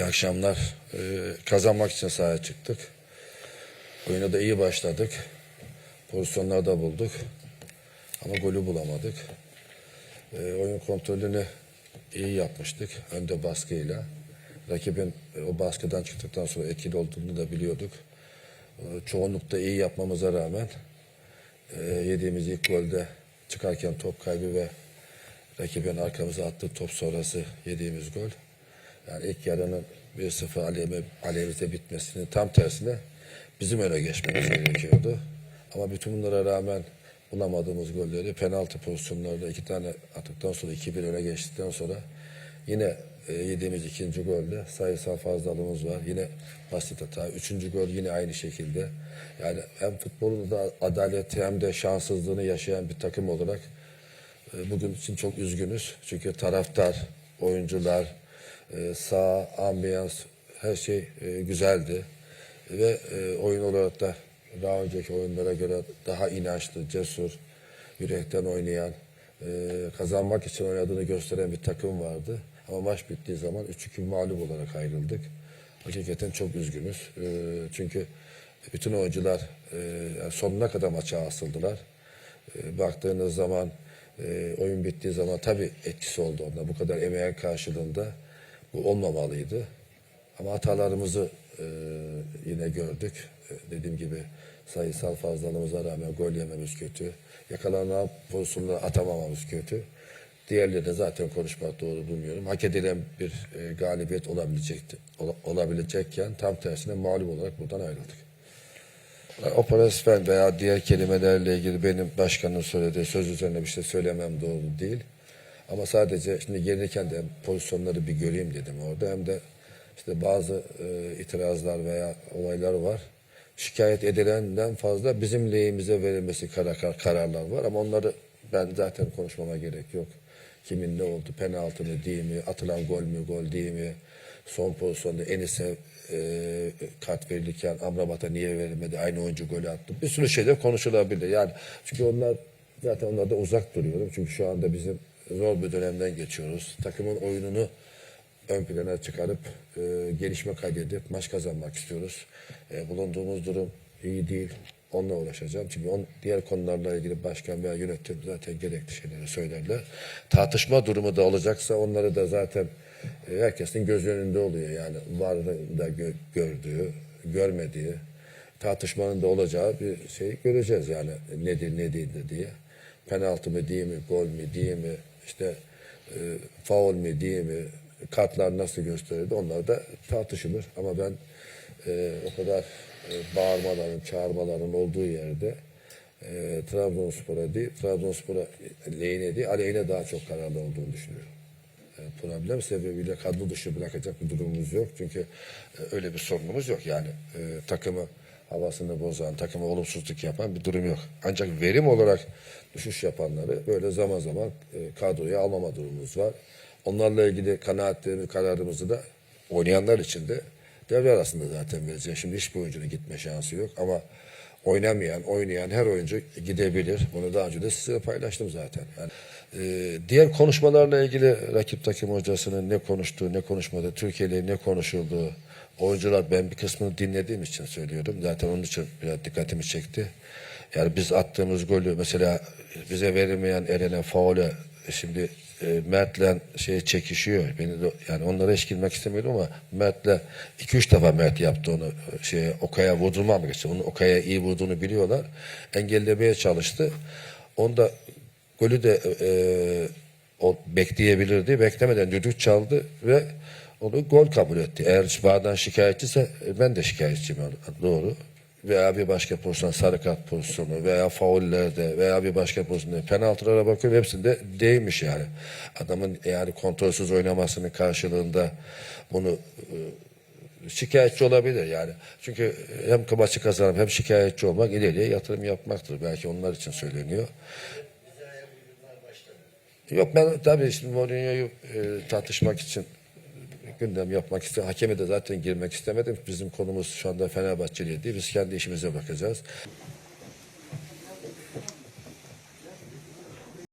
İyi akşamlar. Ee, kazanmak için sahaya çıktık. Oyuna da iyi başladık. Pozisyonlar da bulduk. Ama golü bulamadık. Ee, oyun kontrolünü iyi yapmıştık. Önde baskıyla. Rakibin e, o baskıdan çıktıktan sonra etkili olduğunu da biliyorduk. Ee, çoğunlukta iyi yapmamıza rağmen e, yediğimiz ilk golde çıkarken top kaybı ve rakibin arkamıza attığı top sonrası yediğimiz gol. Yani ilk yarının 1-0 aleyhime, aleyhimize bitmesinin tam tersine bizim öne geçmemiz gerekiyordu. Ama bütün bunlara rağmen bulamadığımız golleri penaltı pozisyonlarında iki tane attıktan sonra 2-1 öne geçtikten sonra yine e, yediğimiz ikinci golde sayısal fazlalığımız var. Yine basit hata. Üçüncü gol yine aynı şekilde. Yani hem futbolun da adaleti hem de şanssızlığını yaşayan bir takım olarak e, Bugün için çok üzgünüz. Çünkü taraftar, oyuncular, e, sağ, ambiyans her şey e, güzeldi. Ve e, oyun olarak da daha önceki oyunlara göre daha inançlı, cesur, yürekten oynayan, e, kazanmak için oynadığını gösteren bir takım vardı. Ama maç bittiği zaman 3-2 mağlup olarak ayrıldık. Hakikaten çok üzgünüz. E, çünkü bütün oyuncular e, sonuna kadar maça asıldılar. E, baktığınız zaman e, oyun bittiği zaman tabii etkisi oldu onda. Bu kadar emeğin karşılığında bu olmamalıydı. Ama hatalarımızı e, yine gördük. E, dediğim gibi sayısal fazlalığımıza rağmen gol yememiz kötü. Yakalanan pozisyonları atamamamız kötü. Diğerleri de zaten konuşmak doğru bulmuyorum. Hak edilen bir e, galibiyet olabilecekti. Ola- olabilecekken tam tersine mağlup olarak buradan ayrıldık. Operasyon veya diğer kelimelerle ilgili benim başkanın söylediği söz üzerine bir şey söylemem doğru değil. Ama sadece şimdi gelirken de pozisyonları bir göreyim dedim orada hem de işte bazı e, itirazlar veya olaylar var. Şikayet edilenden fazla bizim lehimize verilmesi karar, kararlar var ama onları ben zaten konuşmama gerek yok. Kimin ne oldu, penaltı mı değil mi, atılan gol mü, gol değil mi, son pozisyonda Enis'e e, kart verilirken Amrabat'a niye verilmedi, aynı oyuncu golü attı. Bir sürü şeyler konuşulabilir. Yani çünkü onlar zaten onlarda uzak duruyorum. Çünkü şu anda bizim zor bir dönemden geçiyoruz. Takımın oyununu ön plana çıkarıp e, gelişme kaydedip maç kazanmak istiyoruz. E, bulunduğumuz durum iyi değil. Onunla uğraşacağım. Çünkü on, diğer konularla ilgili başkan veya yönetim zaten gerekli şeyleri söylerler. Tartışma durumu da olacaksa onları da zaten e, herkesin göz önünde oluyor. Yani varlığında gö- gördüğü, görmediği, tartışmanın da olacağı bir şey göreceğiz yani nedir ne değildir diye. Penaltı mı değil mi, gol mü değil mi, işte e, faul mi değil mi, kartlar nasıl gösterildi onlar da tartışılır. Ama ben e, o kadar e, bağırmaların, çağırmaların olduğu yerde e, Trabzonspor'a değil, Trabzonspor'a lehine değil, aleyhine daha çok kararlı olduğunu düşünüyorum. E, problem sebebiyle kadro dışı bırakacak bir durumumuz yok. Çünkü e, öyle bir sorunumuz yok. Yani e, takımı havasını bozan, takıma olumsuzluk yapan bir durum yok. Ancak verim olarak düşüş yapanları böyle zaman zaman e, kadroya almama durumumuz var. Onlarla ilgili kanaatlerimiz, kararımızı da oynayanlar için de devre arasında zaten vereceğiz. Şimdi hiçbir oyuncunun gitme şansı yok ama oynamayan, oynayan her oyuncu gidebilir. Bunu daha önce de size paylaştım zaten. Yani, e, diğer konuşmalarla ilgili rakip takım hocasının ne konuştuğu, ne konuşmadığı, Türkiye ne konuşulduğu, oyuncular ben bir kısmını dinlediğim için söylüyorum. Zaten onun için biraz dikkatimi çekti. Yani biz attığımız golü mesela bize verilmeyen Eren'e faule şimdi e, Mert'le şey çekişiyor. Beni de, yani onlara hiç girmek istemiyorum ama Mert'le iki üç defa Mert yaptı onu e, şeye Okay'a vurdurmamak için. Onun Okay'a iyi vurduğunu biliyorlar. Engellemeye çalıştı. Onda golü de e, o bekleyebilirdi. Beklemeden düdük çaldı ve onu gol kabul etti. Eğer vardan şikayetçiyse e, ben de şikayetçiyim. Doğru veya bir başka pozisyon sarı kart pozisyonu veya faullerde veya bir başka pozisyonda penaltılara bakıyorum hepsinde değmiş yani. Adamın yani kontrolsüz oynamasının karşılığında bunu e, şikayetçi olabilir yani. Çünkü hem maçı kazanıp hem şikayetçi olmak ileriye yatırım yapmaktır. Belki onlar için söyleniyor. Yok ben tabii şimdi Mourinho'yu e, tartışmak için gündem yapmak istedim. Hakeme de zaten girmek istemedim. Bizim konumuz şu anda Fenerbahçeli değil. Biz kendi işimize bakacağız.